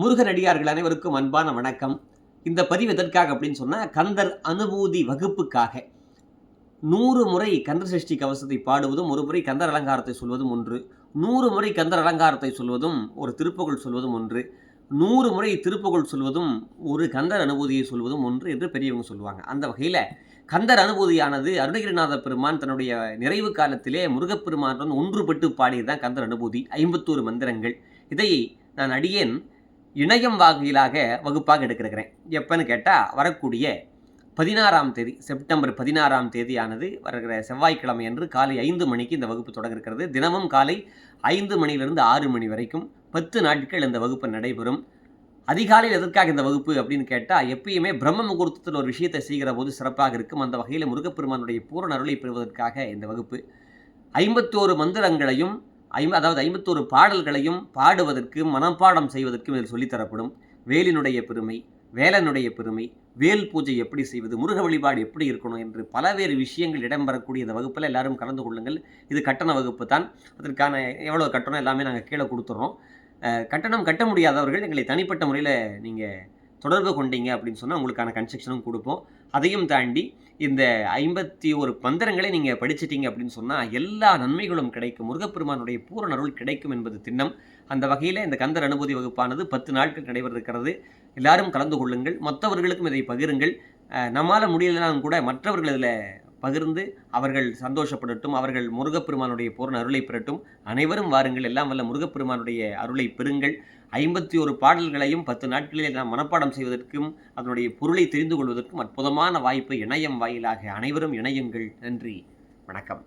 முருகனடியார்கள் அனைவருக்கும் அன்பான வணக்கம். இந்த பதிவு எதற்காக அப்படின்னு சொன்னால் கந்தர் அனுபூதி வகுப்புக்காக. நூறு முறை கந்தர் சஷ்டி கவசத்தை பாடுவதும் ஒரு முறை கந்தர் அலங்காரத்தை சொல்வதும் ஒன்று. நூறு முறை கந்தர் அலங்காரத்தை சொல்வதும் ஒரு திருப்புகழ் சொல்வதும் ஒன்று. நூறு முறை திருப்புகழ் சொல்வதும் ஒரு கந்தர் அனுபூதியை சொல்வதும் ஒன்று என்று பெரியவங்க சொல்லுவாங்க. அந்த வகையில் கந்தர் அனுபூதியானது அருணகிரிநாத பெருமான் தன்னுடைய நிறைவு காலத்திலே முருகப்பெருமான் ஒன்றுபட்டு பாடியதுதான் கந்தர் அனுபூதி ஐம்பத்தோரு மந்திரங்கள். இதை நான் அடியேன். இணையம் வகையிலாக வகுப்பாக எடுக்கிறேன். எப்போன்னு கேட்டால் வரக்கூடிய பதினாறாம் தேதி செப்டம்பர் பதினாறாம் தேதியானது வருகிற செவ்வாய்க்கிழமை அன்று காலை ஐந்து மணிக்கு இந்த வகுப்பு தொடங்க இருக்கிறது. தினமும் காலை ஐந்து மணியிலிருந்து ஆறு மணி வரைக்கும் பத்து நாட்கள் இந்த வகுப்பு நடைபெறும். அதிகாலையில் எதற்காக இந்த வகுப்பு அப்படின்னு கேட்டால் எப்பயுமே பிரம்ம முகூர்த்தத்தில் ஒரு விஷயத்தை செய்கிற போது சிறப்பாக இருக்கும். அந்த வகையில் முருகப்பெருமானுடைய பூரண அருளை பெறுவதற்காக இந்த வகுப்பு. ஐம்பத்தோரு மந்திரங்களையும் ஐம்ப அதாவது ஐம்பத்தோரு பாடல்களையும் பாடுவதற்கு மனப்பாடம் செய்வதற்கும் இதில் சொல்லித்தரப்படும் வேலினுடைய பெருமை வேலனுடைய பெருமை வேல் பூஜை எப்படி செய்வது முருக வழிபாடு எப்படி இருக்கணும் என்று பலவேறு விஷயங்கள் இடம்பெறக்கூடிய இந்த வகுப்பில் எல்லாரும் கலந்து கொள்ளுங்கள். இது கட்டண வகுப்பு தான். அதற்கான எவ்வளோ கட்டணம் எல்லாமே நாங்கள் கீழே கொடுத்துட்றோம் கட்டணம் கட்ட முடியாதவர்கள் எங்களை தனிப்பட்ட முறையில் நீங்கள் தொடர்பு கொண்டீங்க அப்படின்னு சொன்னால் உங்களுக்கான கன்ஸ்ட்ரக்ஷனும் கொடுப்போம். அதையும் தாண்டி இந்த ஐம்பத்தி ஒரு பந்திரங்களை நீங்கள் படிச்சிட்டீங்க அப்படின்னு சொன்னால் எல்லா நன்மைகளும் கிடைக்கும். முருகப்பெருமானுடைய பூரண அருள் கிடைக்கும் என்பது திண்ணம். அந்த வகையில் இந்த கந்தர் அனுபூதி வகுப்பானது பத்து நாட்கள் நடைபெறிருக்கிறது எல்லாரும் கலந்து கொள்ளுங்கள். மற்றவர்களுக்கும் இதை பகிருங்கள். நம்மால் முடியலனாலும் கூட மற்றவர்கள் இதில் பகிர்ந்து அவர்கள் சந்தோஷப்படட்டும் அவர்கள் முருகப்பெருமானுடைய பூர்ண அருளை பெறட்டும். அனைவரும் வாருங்கள். எல்லாம் வல்ல முருகப்பெருமானுடைய அருளை பெறுங்கள். ஐம்பத்தி ஒரு பாடல்களையும் பத்து நாட்களில் நாம் மனப்பாடம் செய்வதற்கும் அதனுடைய பொருளை தெரிந்து கொள்வதற்கும் அற்புதமான வாய்ப்பு இணையம் வாயிலாக அனைவரும் இணையுங்கள். நன்றி. வணக்கம்.